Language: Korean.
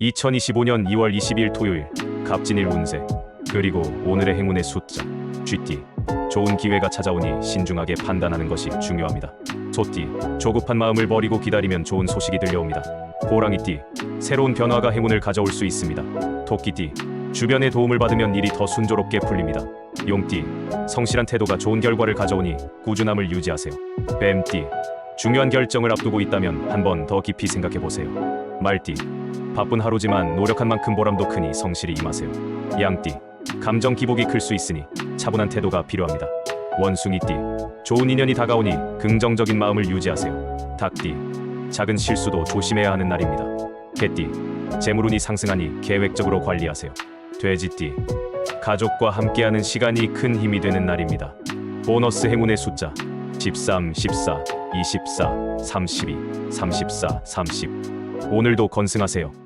2025년 2월 20일 토요일 갑진일 운세 그리고 오늘의 행운의 숫자 쥐띠 좋은 기회가 찾아오니 신중하게 판단하는 것이 중요합니다. 소띠 조급한 마음을 버리고 기다리면 좋은 소식이 들려옵니다. 호랑이띠 새로운 변화가 행운을 가져올 수 있습니다. 토끼띠 주변의 도움을 받으면 일이 더 순조롭게 풀립니다. 용띠 성실한 태도가 좋은 결과를 가져오니 꾸준함을 유지하세요. 뱀띠 중요한 결정을 앞두고 있다면 한 번 더 깊이 생각해 보세요. 말띠 바쁜 하루지만 노력한 만큼 보람도 크니 성실히 임하세요. 양띠 감정 기복이 클 수 있으니 차분한 태도가 필요합니다. 원숭이띠 좋은 인연이 다가오니 긍정적인 마음을 유지하세요. 닭띠 작은 실수도 조심해야 하는 날입니다. 개띠 재물운이 상승하니 계획적으로 관리하세요. 돼지띠 가족과 함께하는 시간이 큰 힘이 되는 날입니다. 보너스 행운의 숫자 13, 14, 24, 32, 34, 30 오늘도 건승하세요.